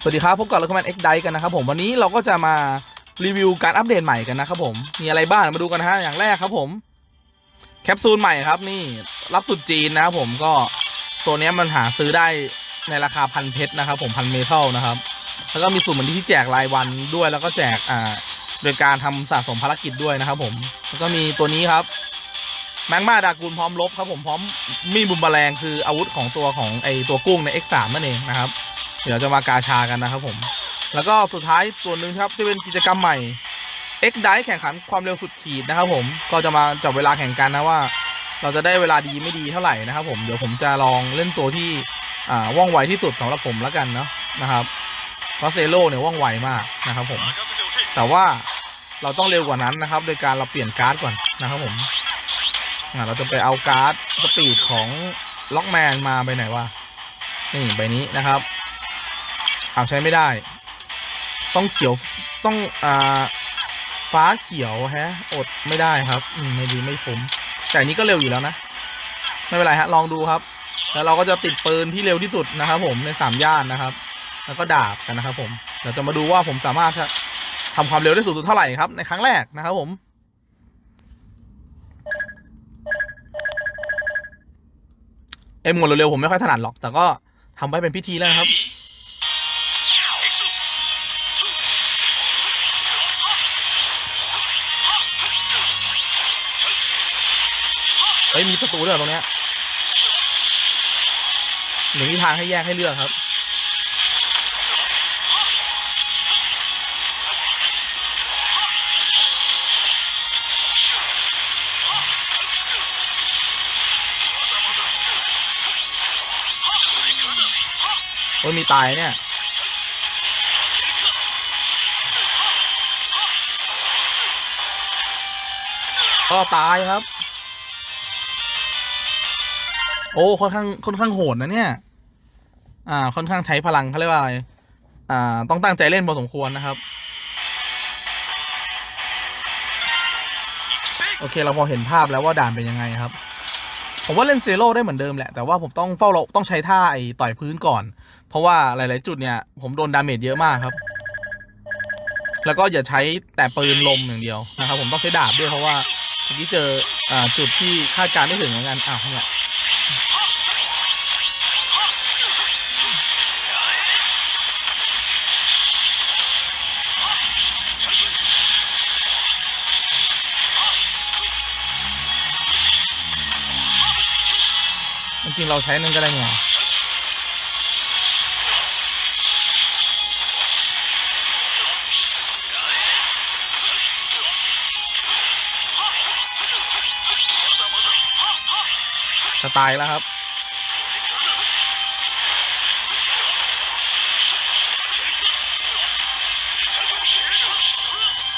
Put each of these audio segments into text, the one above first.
สวัสดีครับพบกับ r ค c o m m a n X d i กันนะครับผมวันนี้เราก็จะมารีวิวการอัปเดตใหม่กันนะครับผมมีอะไรบ้างมาดูกันนะฮะอย่างแรกครับผมแคปซูลใหม่ครับนี่รับตุดจีนนะครับผมก็ตัวนี้มันหาซื้อได้ในราคาพันเพชรนะครับผมพันเมทัลนะครับแล้วก็มีสุ่มเหมือนที่แจกรายวันด้วยแล้วก็แจกอ่าโดยการทำสะสมภารกิจด้วยนะครับผมแล้วก็มีตัวนี้ครับแมงมาดากูลพร้อมลบครับผมพร้อมมีบุมแมลงคืออาวุธของตัวของไอตัวกุ้งใน X3 นั่นเองนะครับ เดี๋ยวจะมากาชากันนะครับผม แล้วก็สุดท้ายส่วนหนึ่งครับที่เป็นกิจกรรมใหม่ X d i แข่งขันความเร็วสุดขีดนะครับผมก็จะมาจับเวลาแข่งกันนะว่า เราจะได้เวลาดีไม่ดีเท่าไหร่นะครับผมเดี๋ยวผมจะลองเล่นตัวที่อ่าว่องไวที่สุดสำหรับผมแล้วกันเนาะนะครับเพราะเซโลเนี่ยว่องไวมากนะครับผม แต่ว่าเราต้องเร็วกว่านั้นนะครับ โดยการเราเปลี่ยนการ์ดก่อนนะครับผมเราจะไปเอาการ์ดสปีดของล็อกแมนมาไปไหนวะนี่ใบนี้นะครับ เอาใช้ไม่ได้ ต้องเขียวต้องอ่าฟ้าเขียวแฮะ อดไม่ได้ครับไม่ดีไม่คุ้มแต่อันนี้ก็เร็วอยู่แล้วนะ ไม่เป็นไรฮะ ลองดูครับ แล้วเราก็จะติดปืนที่เร็วที่สุดนะครับผมในสามย่านนะครับ แล้วก็ดาบกันนะครับผมเดี๋ยวจะมาดูว่าผมสามารถจะทำความเร็วได้สูงสุดเท่าไหร่ครับ ในครั้งแรกนะครับผมเอ็มหมดเร็วๆผมไม่ค่อยถนัดหรอก แต่ก็ทำไว้เป็นพิธีแล้วนะครับ เฮ้ยมีศัตรูด้วยเหรอตรงเนี้ยหนึ่งมีทางให้แยกให้เลือกครับ โอ้ยมีตายเนี่ยก็ตายครับ โอ้ค่อนข้างค่อนข้างโหดนะเนี่ย อ่า ค่อนข้างใช้พลังเขาเรียกว่าอะไร อ่า ต้องตั้งใจเล่นพอสมควรนะครับ โอเค เราพอเห็นภาพแล้วว่าด่านเป็นยังไงครับ ผมว่าเล่นเซโร่ได้เหมือนเดิมแหละ แต่ว่าผมต้องเฝ้าเราต้องใช้ท่าไอ้ต่อยพื้นก่อน เพราะว่าหลาย ๆ จุดเนี่ย ผมโดนดาเมจเยอะมากครับ แล้วก็อย่าใช้แต่ปืนลมอย่างเดียวนะครับ ผมต้องใช้ดาบด้วยเพราะว่าเมื่อกี้เจออจุดที่คาดการไม่ถึงเหมือนกันอ้าวเนี่ย จริงเราใช้นั่นก็ได้ไงจะตายแล้วครับ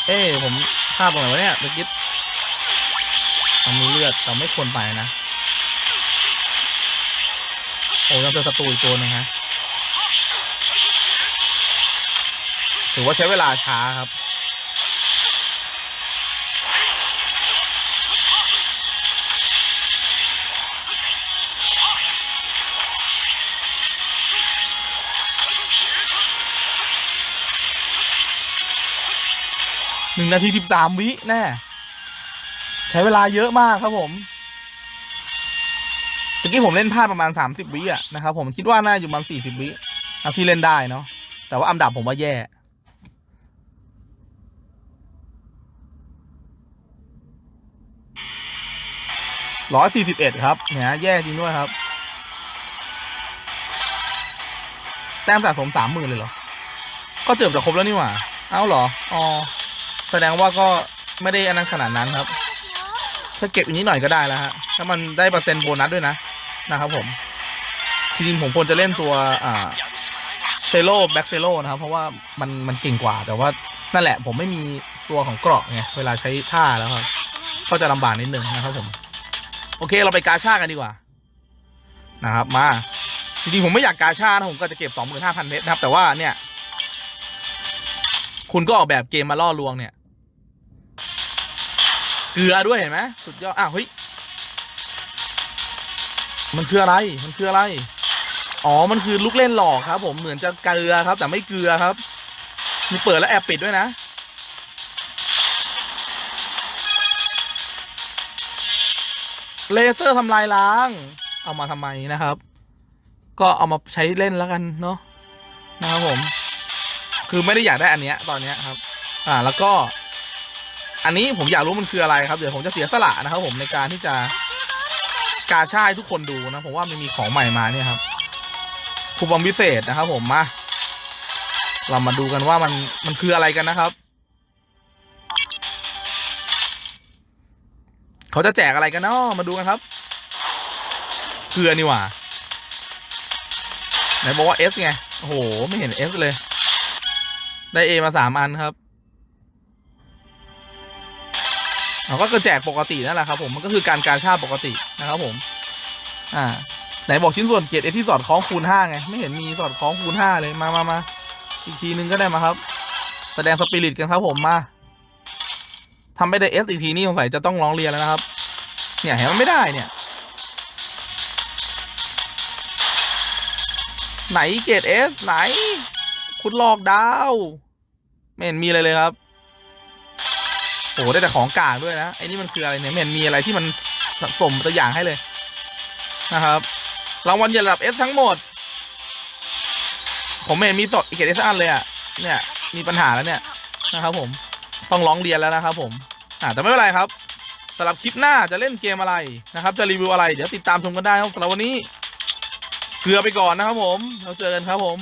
เอ้ผมพลาดตรงไหนวะเนี่ยเมื่อกี้เรามีเลือดเราไม่ควรไปนะ โอ้ยังเจอศัตรูอีกตัวนึงฮะถือว่าใช้เวลาช้าครับ หนึ่งนาทีสิบสามวิแน่ ใช้เวลาเยอะมากครับผม เมื่อกี้ผมเล่นพลาดประมาณ 30 วิอะนะครับผมคิดว่าน่าอยู่ประมาณ40 วิเอาที่เล่นได้เนาะแต่ว่าอันดับผมว่าแย่ร้อยสี่สิบเอ็ดครับเนี่ยแย่จริงด้วยครับ แต้มสะสมสามหมื่นเลยเหรอ ก็เจือบจะครบแล้วนี่หว่า เอ้าเหรอ อ๋อ แสดงว่าก็ไม่ได้อันนั้นขนาดนั้นครับ ถ้าเก็บอีกนิดหน่อยก็ได้แล้วฮะ ถ้ามันได้เปอร์เซ็นต์โบนัสด้วยนะ นะครับผมจริงๆผมควรจะเล่นตัวอ่าเซโลแบ็กเซโลนะครับ เพราะว่ามันมันเก่งกว่า แต่ว่านั่นแหละผมไม่มีตัวของเกราะไงเวลาใช้ท่าแล้วครับก็จะลำบากนิดนึงนะครับผม โอเคเราไปกาชากันดีกว่านะครับ มาจริงๆผมไม่อยากกาชานะผมก็จะเก็บ 25,000 เพชรนะครับ แต่ว่าเนี่ย คุณก็ออกแบบเกมมาล่อลวงเนี่ย เกลือด้วยเห็นไหมสุดยอดอ้าวเฮ้ย มันคืออะไร มันคืออะไร อ๋อ มันคือลูกเล่นหลอกครับ ผม เหมือนจะเกลือครับ แต่ไม่เกลือครับ มีเปิดแล้วแอบปิดด้วยนะ เลเซอร์ทำลายล้าง เอามาทำไมนะครับ ก็เอามาใช้เล่นแล้วกันเนาะ นะครับผม คือไม่ได้อยากได้อันเนี้ยตอนเนี้ยครับ อ่า แล้วก็ อันนี้ผมอยากรู้มันคืออะไรครับ เดี๋ยวผมจะเสียสละนะครับ ผมในการที่จะ กาชาให้ทุกคนดูนะผมว่ามันมีของใหม่มาเนี่ยครับคูปองพิเศษนะครับ ผมมาเรามาดูกันว่ามันมันคืออะไรกันนะครับเขาจะแจกอะไรกันเนาะมาดูกันครับ เกลือนี่หว่าไหนบอกว่า S ไงโอ้โหไม่เห็น S เลย ได้ A มาสามอันครับ เราก็แจกปกตินั่นแหละครับผมมันก็คือการการชาปกตินะครับผม อ่า ไหนบอกชิ้นส่วนเกียรติ S ที่สอดคล้องคูณห้าไงไม่เห็นมีสอดคล้องคูณห้าเลยมามามาอีกทีนึงก็ได้มาครับ แสดงสปิริตกันครับผมมาทำไม่ได้ S อีกทีนี่สงสัยจะต้องร้องเรียนแล้วนะครับ เนี่ยเห็นมันไม่ได้เนี่ย ไหนเกรดเอสไหน คุณหลอกดาว ไม่เห็นมีอะไรเลยครับ อ้ได้แต่ของกลางด้วยนะไอ้นี่มันคืออะไรเนี่ยไม่เห็นมีอะไรที่มันสะสมตัวอย่างให้เลยนะครับรางวัลใหญ่ระดับเอสทั้งหมด ผมไม่เห็นมีสดเกรดเอสอันเลยอะเนี่ยมีปัญหาแล้วเนี่ยนะครับ ผมต้องร้องเรียนแล้วนะครับ ผมอ่าแต่ไม่เป็นไรครับสำหรับคลิปหน้าจะเล่นเกมอะไรนะครับ จะรีวิวอะไร เดี๋ยวติดตามชมกันได้ครับสำหรับวันนี้ เกลือไปก่อนนะครับผมเราเจอกันครับผม